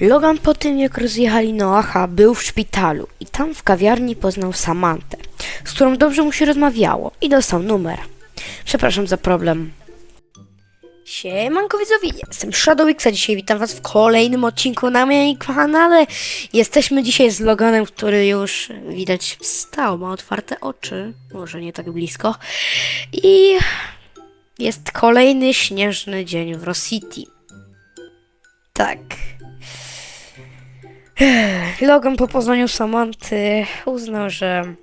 Logan po tym, jak rozjechali Noacha, był w szpitalu i tam w kawiarni poznał Samantę, z którą dobrze mu się rozmawiało i dostał numer. Przepraszam za problem. Siemanko widzowie, jestem Shadowix, a dzisiaj witam was w kolejnym odcinku na moim kanale. Jesteśmy dzisiaj z Loganem, który już widać wstał, ma otwarte oczy, może nie tak blisko. I jest kolejny śnieżny dzień w Rosity. Tak. Logan po poznaniu Samanty uznał, że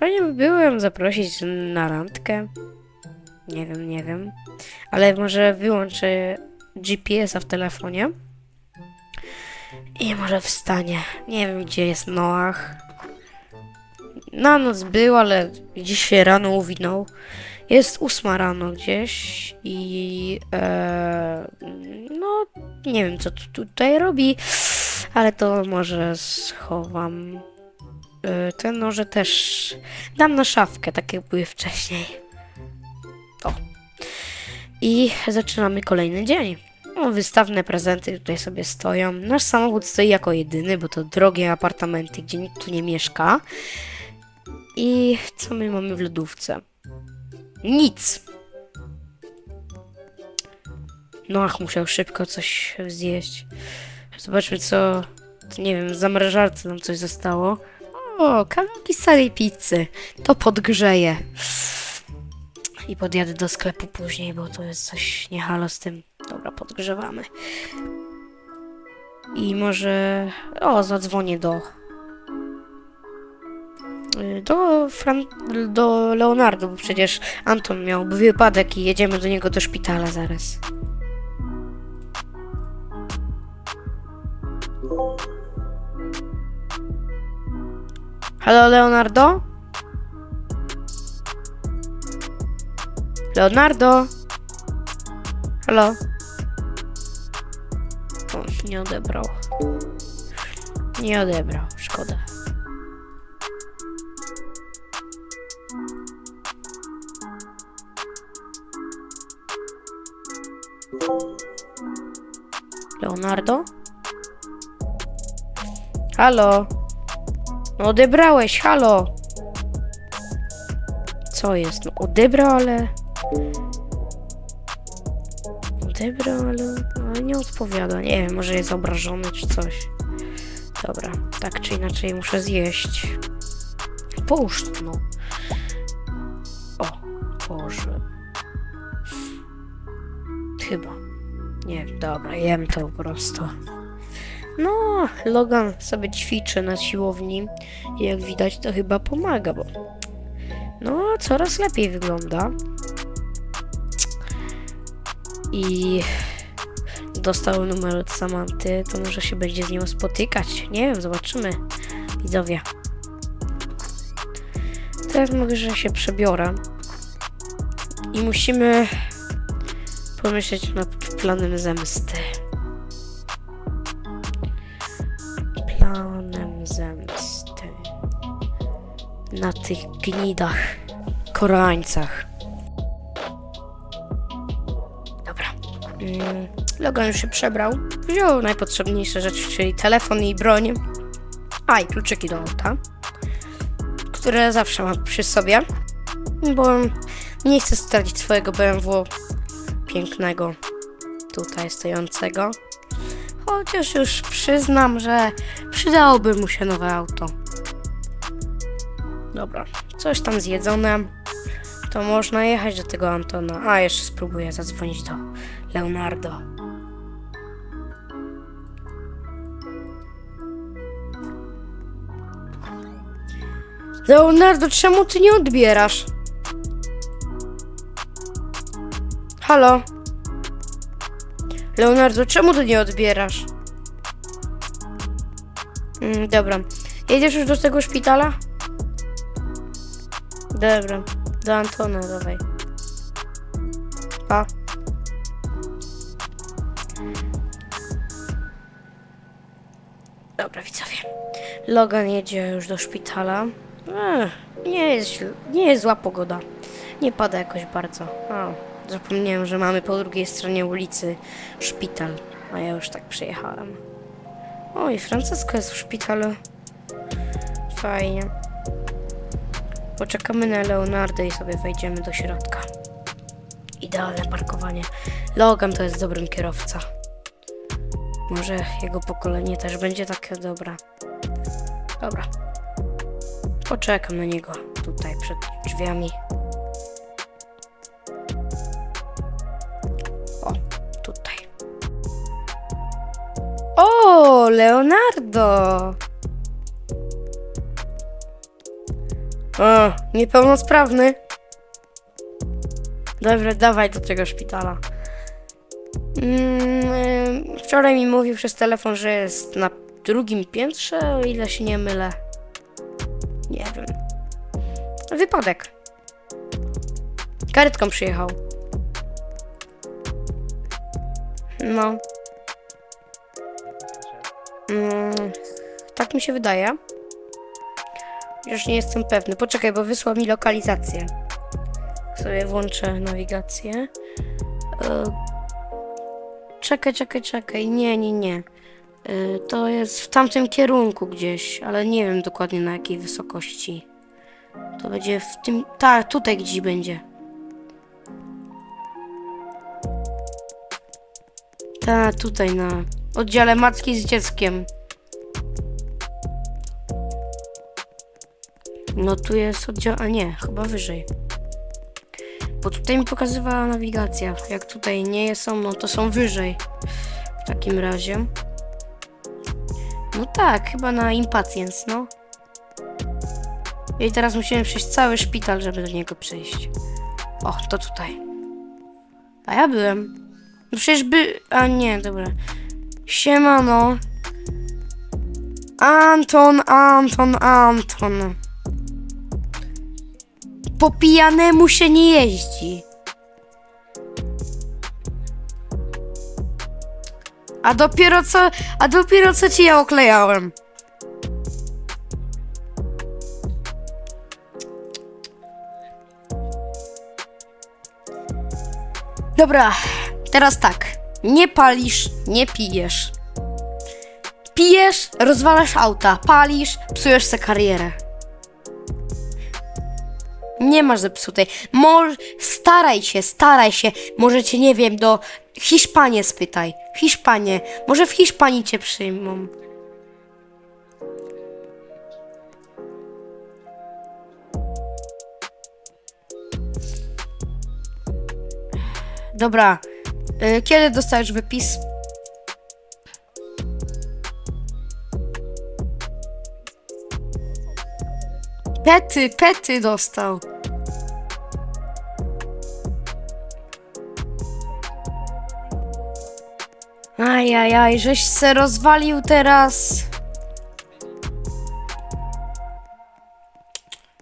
fajnie by było ją zaprosić na randkę. Nie wiem, nie wiem. Ale może wyłączę GPS-a w telefonie. I może wstanie. Nie wiem, gdzie jest Noach. Na noc był, ale dzisiaj rano uwinął. Jest ósma rano gdzieś i e, no nie wiem co tu tutaj robi, ale to może schowam. E, te noże też dam na szafkę, tak jak były wcześniej. O. I zaczynamy kolejny dzień. No, wystawne prezenty tutaj sobie stoją. Nasz samochód stoi jako jedyny, bo to drogie apartamenty, gdzie nikt tu nie mieszka. I co my mamy w lodówce? Nic. No ach, musiał szybko coś zjeść. Zobaczmy co, nie wiem, w zamrażarce nam coś zostało. O, kawałki starej pizzy. To podgrzeje. I podjadę do sklepu później, bo to jest coś nie halo z tym. Dobra, podgrzewamy. I może... O, zadzwonię do... Do, Fran... do Leonardo, bo przecież Anton miał wypadek i jedziemy do niego do szpitala zaraz. Halo, Leonardo? Leonardo? Halo? O, nie odebrał. Nie odebrał, szkoda. Leonardo? Halo? No odebrałeś, halo! Co jest? No odebrał, ale... Odebrał, ale, ale nie odpowiada. Nie wiem, może jest obrażony czy coś. Dobra, tak czy inaczej muszę zjeść. Połóż no. O, Boże. Chyba. Nie dobra, jem to po prostu. No, Logan sobie ćwiczy na siłowni i jak widać to chyba pomaga, bo no, coraz lepiej wygląda. I dostał numer od Samanty, to może się będzie z nią spotykać. Nie wiem, zobaczymy. Widzowie. Teraz mogę, że się przebiorę. I musimy pomyśleć nad planem zemsty. Planem zemsty. Na tych gnidach. Koreańcach. Dobra. Mm, Logan już się przebrał. Wziął najpotrzebniejsze rzeczy, czyli telefon i broń. A, i kluczyki do auta. Które zawsze mam przy sobie. Bo nie chcę stracić swojego BMW pięknego tutaj stojącego. Chociaż już przyznam, że przydałoby mu się nowe auto. Dobra, coś tam zjedzone. To można jechać do tego Antona. A, jeszcze spróbuję zadzwonić do Leonardo. Leonardo, czemu ty nie odbierasz? Halo? Leonardo, czemu ty nie odbierasz? Mm, dobra. Jedziesz już do tego szpitala? Dobra. Do Antona, dawaj. Pa. Dobra, widzowie. Logan jedzie już do szpitala. Ech, nie jest nie jest zła pogoda. Nie pada jakoś bardzo. Zapomniałem, że mamy po drugiej stronie ulicy szpital. A ja już tak przyjechałem. Oj, Francesko jest w szpitalu. Fajnie. Poczekamy na Leonardo i sobie wejdziemy do środka. Idealne parkowanie. Logan to jest dobrym kierowca. Może jego pokolenie też będzie takie dobre. Dobra. Poczekam na niego tutaj przed drzwiami. Leonardo! O, niepełnosprawny. Dobra, dawaj do tego szpitala. Mm, y, wczoraj mi mówił przez telefon, że jest na drugim piętrze, o ile się nie mylę. Nie wiem. Wypadek. Karetką przyjechał. No. Mm, tak mi się wydaje. Już nie jestem pewny. Poczekaj, bo wysłał mi lokalizację. Sobie włączę nawigację. E, Czekaj, czekaj, czekaj. Nie, nie, nie. E, To jest w tamtym kierunku gdzieś, ale nie wiem dokładnie na jakiej wysokości. To będzie w tym. Tak, tutaj gdzieś będzie. Tak, tutaj na oddziale matki z dzieckiem. No tu jest oddział. A nie, chyba wyżej. Bo tutaj mi pokazywała nawigacja. Jak tutaj nie są, no to są wyżej. W takim razie. No tak, chyba na impacjens, no. I teraz musimy przejść cały szpital, żeby do niego przyjść. O, to tutaj. A ja byłem. No przecież by... A nie, dobra. Siemano. Anton, Anton, Anton. Po pijanemu się nie jeździ. A dopiero co, a dopiero co ci ja oklejałem. Dobra, teraz tak. Nie palisz, nie pijesz. Pijesz, rozwalasz auta, palisz, psujesz se karierę. Nie masz zepsutej. Może staraj się, staraj się. Może cię, nie wiem, do Hiszpanii spytaj. Hiszpanie. Może w Hiszpanii cię przyjmą. Dobra. Y, Kiedy dostajesz wypis? Pety, pety dostał. Ajajaj, żeś se rozwalił teraz.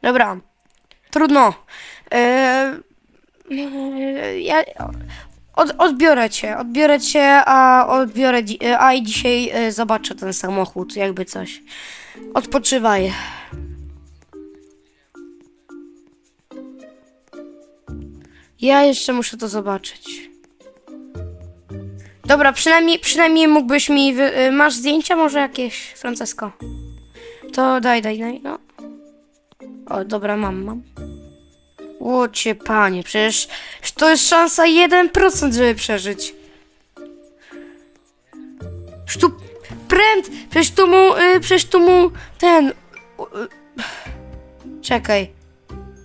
Dobra, trudno. Eee, ja od, odbiorę cię, odbiorę cię, a odbiorę, a i dzisiaj e, zobaczę ten samochód, jakby coś. Odpoczywaj. Ja jeszcze muszę to zobaczyć. Dobra, przynajmniej, przynajmniej mógłbyś mi. Y, Masz zdjęcia może jakieś, Francesco? To daj, daj, daj, no. O, dobra, mam, mam. Łocie, panie, przecież to jest szansa 1%, żeby przeżyć. Przecież tu pręd, przecież tu mu, y, przecież tu mu ten. y, czekaj.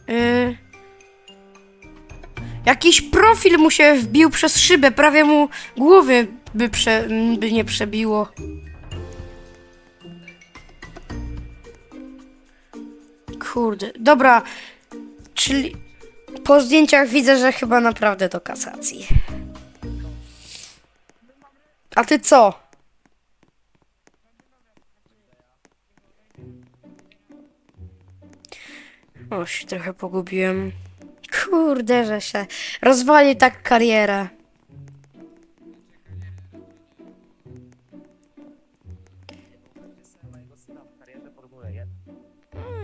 Y, Jakiś profil mu się wbił przez szybę, prawie mu głowy by, prze, by nie przebiło. Kurde, dobra, czyli po zdjęciach widzę, że chyba naprawdę do kasacji. A ty co? O, się trochę pogubiłem. Kurde, że się rozwali tak karierę.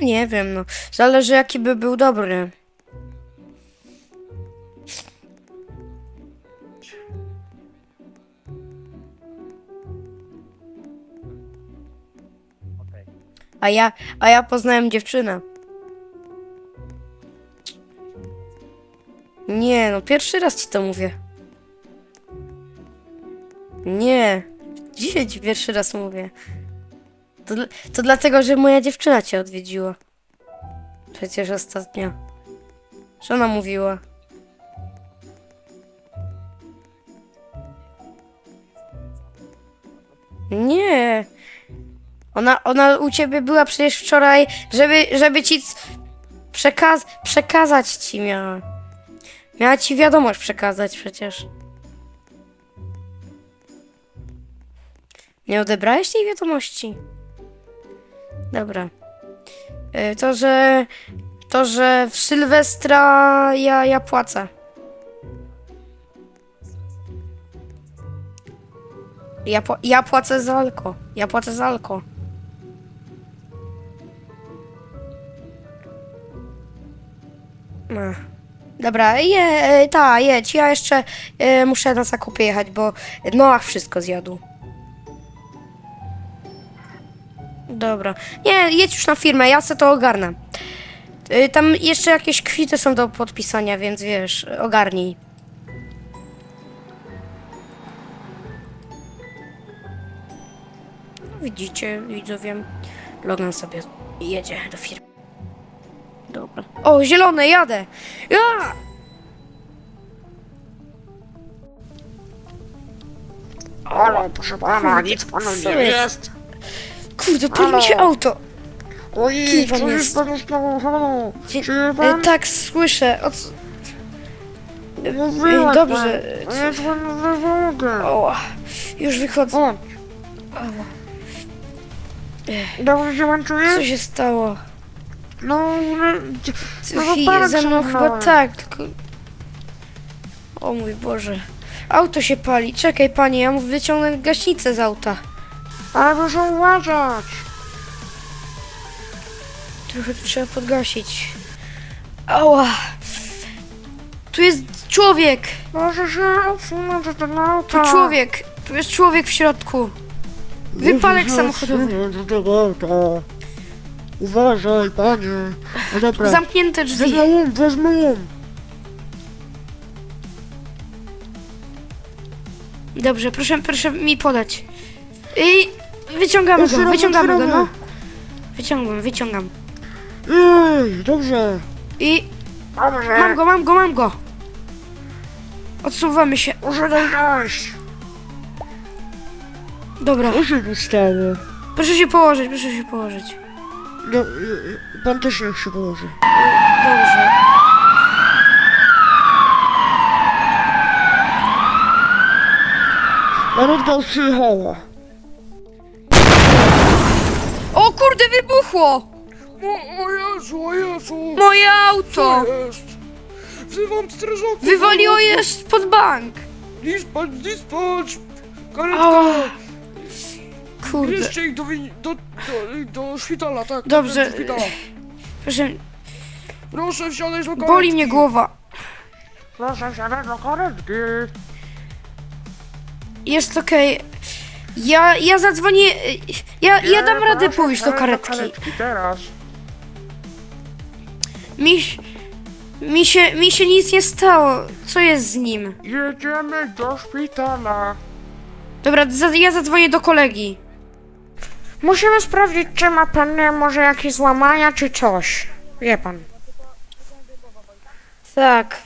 nie wiem, no. Zależy jaki by był dobry. A ja, a ja poznałem dziewczynę. Nie, no pierwszy raz ci to mówię. Nie, dzisiaj ci pierwszy raz mówię. To, to dlatego, że moja dziewczyna cię odwiedziła. Przecież ostatnio. Co ona mówiła? Nie. Ona, ona u ciebie była przecież wczoraj, żeby, żeby ci przekaz przekazać ci miała. Miała ci wiadomość przekazać przecież. Nie odebrałeś tej wiadomości? Dobra. Y, To, że. To, że w Sylwestra ja, ja płacę. Ja, ja płacę za alko. Ja płacę za alko. Dobra, je, e, ta, jedź. Ja jeszcze e, muszę na zakupy jechać, bo Noach wszystko zjadł. Dobra. Nie, jedź już na firmę, ja se to ogarnę. Y, Tam jeszcze jakieś kwity są do podpisania, więc wiesz, ogarnij. Widzicie, widzowie, Logan sobie jedzie do firmy. Dobra. O, zielone, jadę! Ja! Ale proszę pana, nic panu co nie jest? jest. Kurde, pali mi się auto. Oj, Kim pan co jest? jest panu stało? Halo, Dzie- czuje pan? tak, słyszę. O co? Mówiłem dobrze, pan. A ja dzwonię w wymogę. O, już wychodzę. Dobrze się pan Co czuje? się stało? No, no, no Chwilę, wypadek ze mną chyba tak, tylko... O mój Boże. Auto się pali. Czekaj, panie, ja mu wyciągnę gaśnicę z auta. Ale proszę uważać. Trochę tu trzeba podgasić. Ała. Tu jest człowiek. Proszę się odsunąć od tego Tu auta. człowiek. Tu jest człowiek w środku. Wypadek samochodowy. tego auta. Uważaj, panie. No dobra. Zamknięte drzwi. Wezmę łom, wezmę łom. Dobrze, proszę, proszę mi podać. I wyciągamy go, wyciągamy go, no. Wyciągam, wyciągam. Ej, dobrze. I Dobrze. mam go, mam go, mam go. Odsuwamy się. Muszę dojść. Dobra, tu stało? proszę się położyć, proszę się położyć. No, pan też niech się położy. Dobrze. Marutka już kurde, wybuchło! O, o Jezu, o Jezu. Moje auto! jest? Wzywam strażaków. Wywaliło je pod bank. Dispatch, dispatch. Karetka. Ała. Kurde. Bierzcie ich do, win- do, do, do szpitala, tak. Dobrze. Do szpitala. Proszę, Proszę wsiadać do karetki. boli mnie głowa. Proszę wsiadać do karetki. Jest okej. Ja, ja zadzwonię. Ja, ja dam radę pójść do karetki. teraz. Mi, mi, się, mi się nic nie stało. Co jest z nim? Jedziemy do szpitala. Dobra, za, ja zadzwonię do kolegi. Musimy sprawdzić, czy ma pan może jakieś złamania, czy coś. Wie pan. Tak,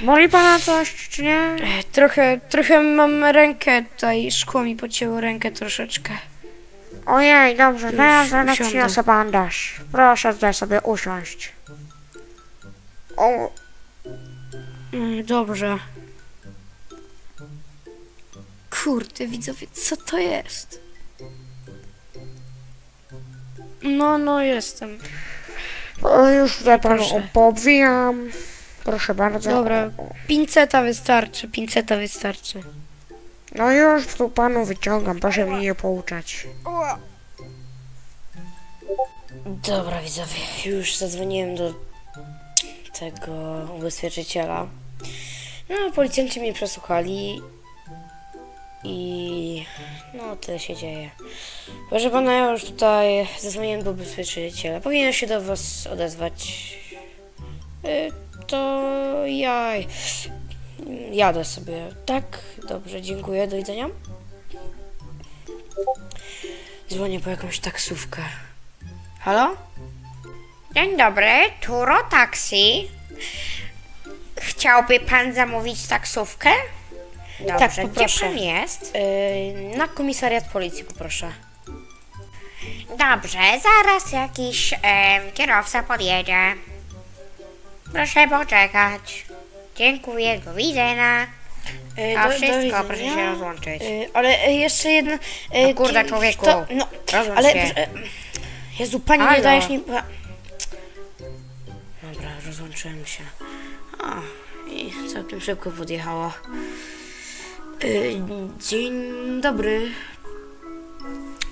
Boli pana coś, czy nie? trochę, trochę mam rękę tutaj, szkło mi pocięło rękę troszeczkę. Ojej, dobrze, Już teraz zaraz usiądę. przyniosę bandaż. Proszę tutaj sobie usiąść. O, Mm, dobrze. Kurde, widzowie, co to jest? No, no, jestem. o już tutaj panu Proszę. poobwijam. Proszę bardzo. Dobra, pinceta wystarczy, pinceta wystarczy. No już tu panu wyciągam, proszę mnie nie pouczać. Dobra, widzowie, już zadzwoniłem do tego ubezpieczyciela. No, policjanci mnie przesłuchali i no, tyle się dzieje. Proszę pana, ja już tutaj zadzwoniłem do ubezpieczyciela. Powinien się do was odezwać. Y, To ja jadę sobie. Tak? Dobrze, dziękuję. Do widzenia. Dzwonię po jakąś taksówkę. Halo? Dzień dobry, Turo Taxi. Chciałby pan zamówić taksówkę? Dobrze, Tak, gdzie poproszę. pan jest? Y, na komisariat policji poproszę. Dobrze, zaraz jakiś em, kierowca podjedzie. Proszę poczekać. Dziękuję, do widzenia. Y, A do- do wszystko, widzenia. proszę się rozłączyć. Y, ale y, jeszcze jedna. y, No kurde, człowieku. to- no, Rozłącz ale. się. y, Jezu, pani Halo. nie dajesz mi. a- Dobra, rozłączyłem się. A, i całkiem szybko podjechała. Dzień dobry.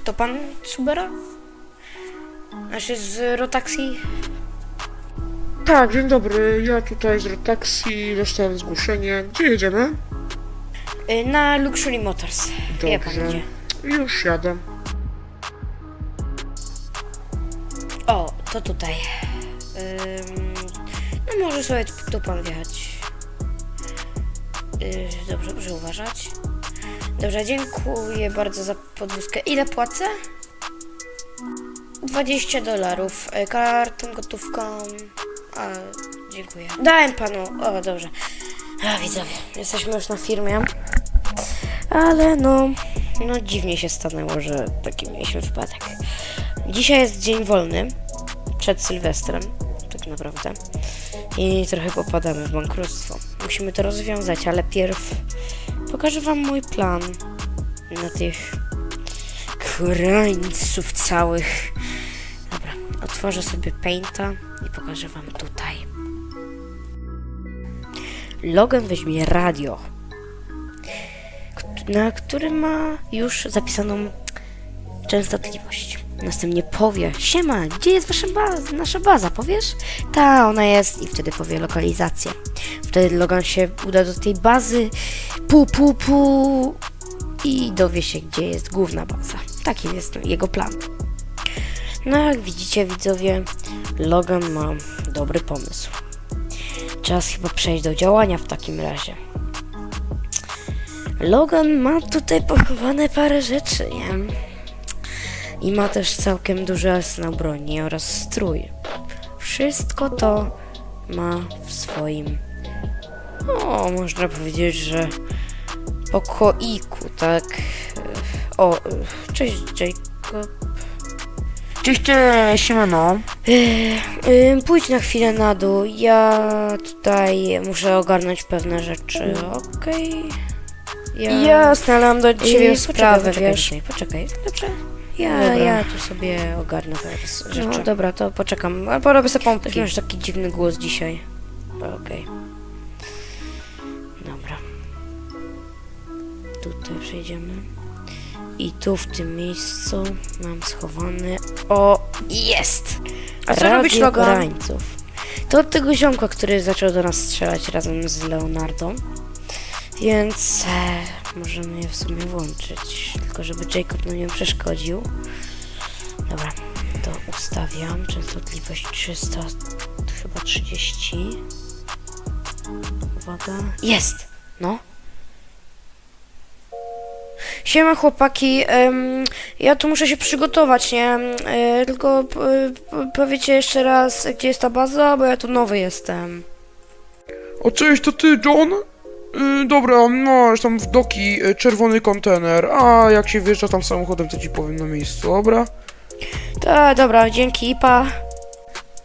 To pan Subera? Znaczy z Rotaxi? Tak, dzień dobry. Ja tutaj z Rotaxi dostałem zgłoszenie. Gdzie jedziemy? Y, na Luxury Motors. Wie pan Dobrze. gdzie? Już jadę. O, to tutaj. Ym, no może sobie tu, tu pan wjechać. Yy, dobrze, proszę uważać. Dobrze, dziękuję bardzo za podwózkę. Ile płacę? 20 dolarów. Y, Kartą, gotówką. A, dziękuję. Dałem panu. O, dobrze. A, widzowie, jesteśmy już na firmie. Ale no, no dziwnie się stanęło, że taki mieliśmy wypadek. Dzisiaj jest dzień wolny, przed Sylwestrem, tak naprawdę. I trochę popadamy w bankructwo. Musimy to rozwiązać, ale pierw pokażę wam mój plan na tych krańców całych. Otworzę sobie Painta i pokażę wam tutaj. Logan weźmie radio, na którym ma już zapisaną częstotliwość. Następnie powie, siema, gdzie jest wasza baza, nasza baza, powiesz? Ta, ona jest i wtedy powie lokalizację. Wtedy Logan się uda do tej bazy, pu, pu, pu i dowie się, gdzie jest główna baza. Taki jest jego plan. No jak widzicie widzowie, Logan ma dobry pomysł. Czas chyba przejść do działania w takim razie. Logan ma tutaj pochowane parę rzeczy, nie? I ma też całkiem duży arsenał broni oraz strój. Wszystko to ma w swoim, o, można powiedzieć, że pokoiku, tak? O, cześć Jacob. Cześć, siemano. Ym, Pójdź na chwilę na dół. Ja tutaj muszę ogarnąć pewne rzeczy, okej? Ja... Jasne, mam do ciebie sprawę, poczekaj, wiesz. Poczekaj, dobrze. Ja, Dobra. ja tu sobie ogarnę teraz rzeczy. No dobra, to poczekam. A porobię sobie pompki. Masz taki dziwny głos dzisiaj. Okej. Dobra. Tutaj przejdziemy. I tu w tym miejscu mam schowany. O, jest! A co robić Logan? To od tego ziomka, który zaczął do nas strzelać razem z Leonardo. Więc e, możemy je w sumie włączyć. Tylko żeby Jacob nam nie przeszkodził. Dobra, to ustawiam. Częstotliwość 300, chyba 30. Uwaga. Jest! No. Siema chłopaki, ja tu muszę się przygotować, nie? E, tylko p- powiecie jeszcze raz, gdzie jest ta baza, bo ja tu nowy jestem. O, cześć, to ty, John? Y, dobra, masz tam w doki y, czerwony kontener, a jak się wjeżdża tam samochodem, to ci powiem na miejscu, dobra? Ta, dobra, dzięki, pa.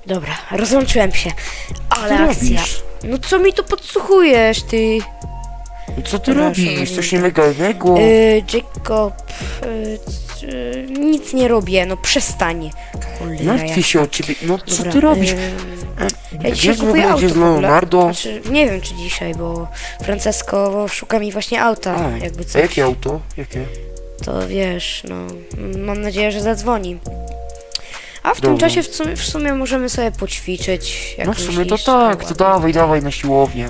Dobra, rozłączyłem się. Ale Co akcja. robisz? No co mi tu podsłuchujesz, ty? Co ty robisz? Coś nielegalnego? Yy, Jacob, yy, c- yy, nic nie robię, no przestań. Cholera, Martwię się o ciebie, no co Dobra, ty robisz? yy, ja dzisiaj w kupuję ogóle auto z w ogóle. Leonardo? Znaczy, nie wiem czy dzisiaj, bo Francesco szuka mi właśnie auta, A, jakby a jakie auto? Jakie? To wiesz, no, mam nadzieję, że zadzwoni. A w tym Dobra. czasie w sumie, w sumie możemy sobie poćwiczyć. Jak No w sumie to myślisz? tak, to dawaj, dawaj na siłownię.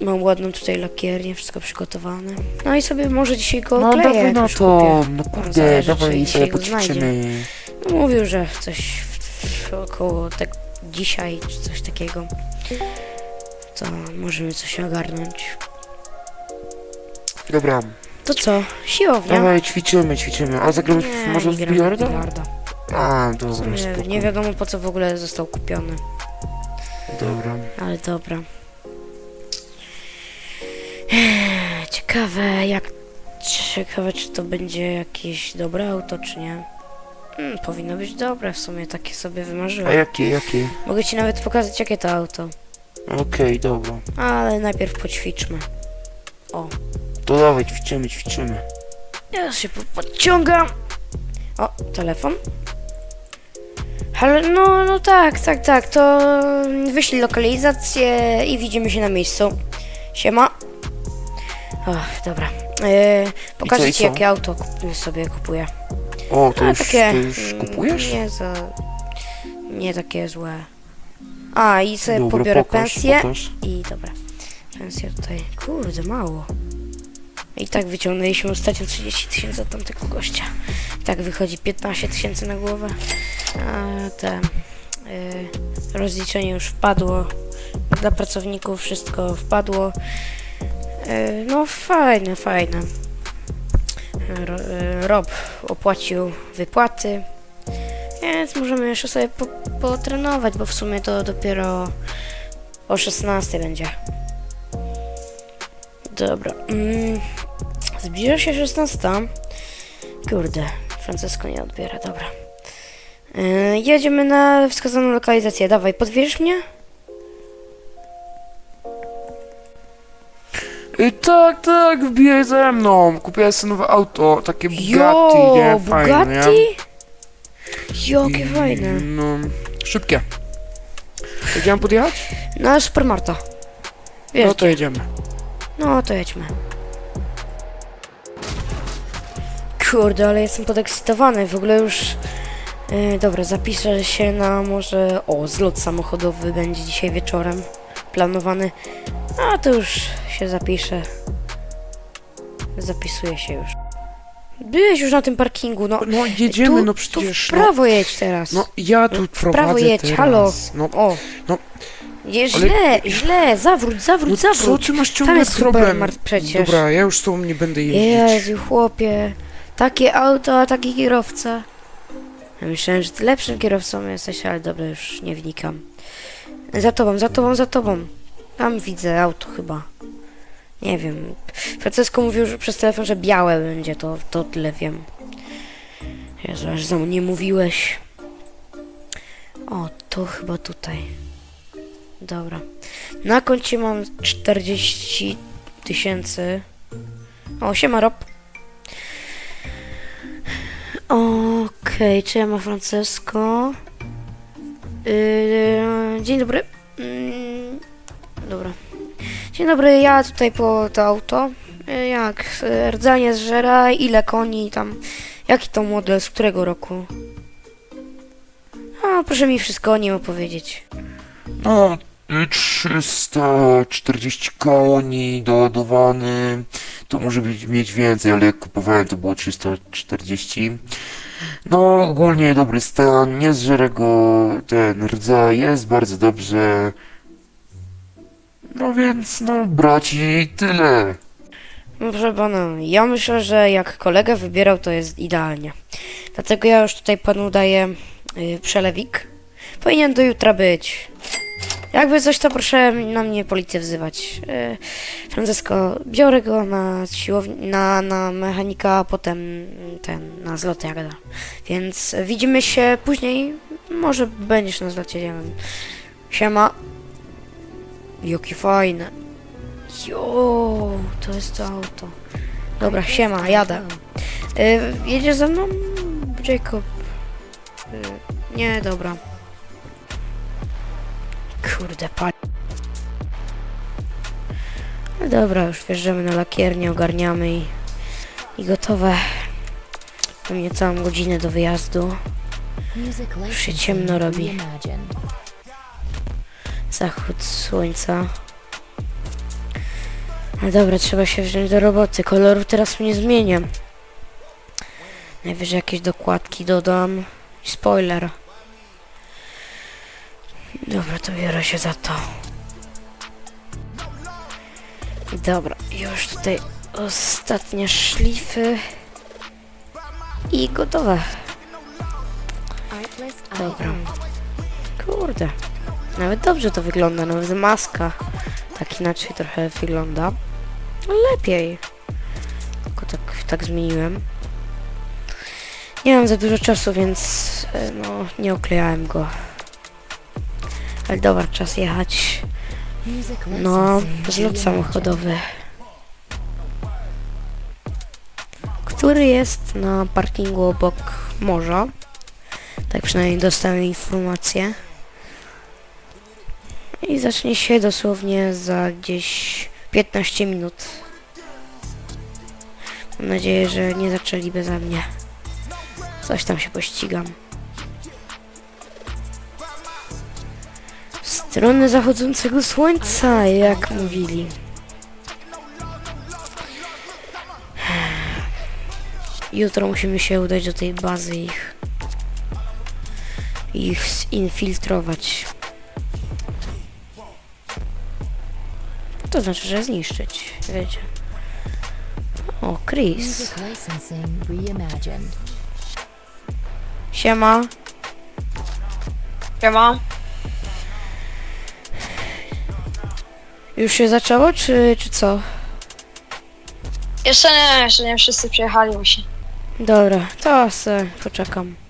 Mam ładną tutaj lakiernię, wszystko przygotowane. No i sobie może dzisiaj go No dawaj jak no już to, kupię. no kurde, zależy, czy dawaj dzisiaj sobie go znajdzie. poćwiczymy. No mówił, że coś w, w, około tak dzisiaj, czy coś takiego. To możemy coś ogarnąć. Dobra, To co? Siłownia? dawaj ćwiczymy, ćwiczymy. A zagramy Nie, może w gramy bilarda? bilarda. A, W dobra, sumie spoko. nie wiadomo po co w ogóle został kupiony, Dobra. ale dobra. Ciekawe jak... Ciekawe czy to będzie jakieś dobre auto, czy nie. Hmm, powinno być dobre, w sumie takie sobie A wymarzyłem. jakie, jakie? Mogę ci nawet pokazać jakie to auto, Okej, dobra. ale najpierw poćwiczmy. O, To dawaj, ćwiczymy, ćwiczymy. Ja się po- podciągam. O, telefon. Ale no, no tak, tak, tak, to wyślij lokalizację i widzimy się na miejscu. Siema. O, dobra. E, pokażę i ci co? jakie auto kup- sobie kupuję. O, to już, takie, to już mm, kupujesz? Nie za... Nie takie złe. A, i sobie Dobra, pobiorę pokaż, pensję. pokaż. I dobra. Pensja tutaj. Kurde, mało. I tak wyciągnęliśmy ostatnio 30 tysięcy od tamtego gościa. I tak wychodzi 15 tysięcy na głowę. A te y, rozliczenie już wpadło. Dla pracowników wszystko wpadło. Y, no fajne, fajne. Y, Rob opłacił wypłaty. Więc możemy jeszcze sobie po, potrenować, bo w sumie to dopiero o 16 będzie. Dobra. Mm, zbliża się 16. Kurde, Francesco nie odbiera, dobra. Yy, jedziemy na wskazaną lokalizację. Dawaj, podwieziesz mnie? Y, tak, tak, wbijaj ze mną. Kupiłem sobie nowe auto, takie Bugatti, nie? Fajne, nie? Bugatti? Jakie I- fajne. No, szybkie. Jedziemy podjechać? Na Supermarta. Wiesz, No to jedziemy. No to jedźmy. Kurde, ale jestem podekscytowany. W ogóle już. Yy, dobra, zapiszę się na może. O, zlot samochodowy będzie dzisiaj wieczorem planowany. A to już się zapiszę. Zapisuję się już. Byłeś już na tym parkingu, no. No jedziemy, tu, no Tu przecież. w prawo jedź teraz. No, no ja tu prawo prowadzę jedź, teraz. halo. No, O. no. Ale- źle, źle, zawróć, zawróć, no co zawróć. ty masz Tam ciągle jest problem? przecież. Dobra, ja już z tobą nie będę jeździć. Jezu, chłopie. Takie auto, a taki kierowca. Ja myślałem, że ty lepszym kierowcą jesteś, ale dobra, już nie wnikam. Za tobą, za tobą, za tobą. Tam widzę auto chyba. Nie wiem. Francesco mówił że przez telefon, że białe będzie, to, to tyle wiem. Jezu, aż za mnie mówiłeś. O, to chyba tutaj. Dobra. Na koncie mam 40 tysięcy. O, siema Rob. Okej, czy ja ma Francesco? Yy, dzień dobry. Mm, dobra. Dzień dobry, ja tutaj po to auto. Yy, jak yy, rdzenie zżera, ile koni tam, jaki to model, z którego roku? A, proszę mi wszystko o nim opowiedzieć. No, y, 340 koni doładowany. To może być, mieć więcej, ale jak kupowałem to było 340. No, ogólnie dobry stan, nie zżera go ten rdza, jest bardzo dobrze. No więc, no, braci, tyle. No proszę pana, ja myślę, że jak kolega wybierał, to jest idealnie. Dlatego ja już tutaj panu daję y, przelewik. Powinien do jutra być. Jakby coś, to proszę na mnie policję wzywać. Y, Francesco, biorę go na siłowni, na, na mechanika, a potem ten, na zlot jagda. Więc widzimy się później. Może będziesz na zlocie, nie wiem. Siema. Jakie fajne. Jo, to jest to auto. Dobra, siema, jadę. Y, jedziesz ze mną, Jacob? Y, nie, dobra. Kurde, pal. No dobra, już wjeżdżamy na lakiernię, ogarniamy i, i gotowe. Pewnie całą godzinę do wyjazdu. Już się ciemno robi. Zachód słońca. No dobra, trzeba się wziąć do roboty. Koloru teraz nie zmienię. Najwyżej jakieś dokładki dodam. Spoiler. Dobra, to biorę się za to. Dobra, już tutaj ostatnie szlify. I gotowe. Dobra. Kurde. Nawet dobrze to wygląda, nawet maska tak inaczej trochę wygląda. No lepiej. Tylko tak, tak zmieniłem. Nie mam za dużo czasu, więc e, no nie oklejałem go. Ale dobra, czas jechać. No, zlot samochodowy. Który jest na parkingu obok morza. Tak przynajmniej dostałem informację. I zacznie się dosłownie za gdzieś 15 minut. Mam nadzieję, że nie zaczęli beze mnie. Coś tam się pościgam. W stronę zachodzącego słońca, jak mówili. Jutro musimy się udać do tej bazy ich. Ich zinfiltrować. To znaczy, że zniszczyć, wiecie. O, Chris. Siema. Siema. Już się zaczęło, czy, czy co? Jeszcze nie, jeszcze nie wszyscy przyjechali musi. Dobra, to se poczekam.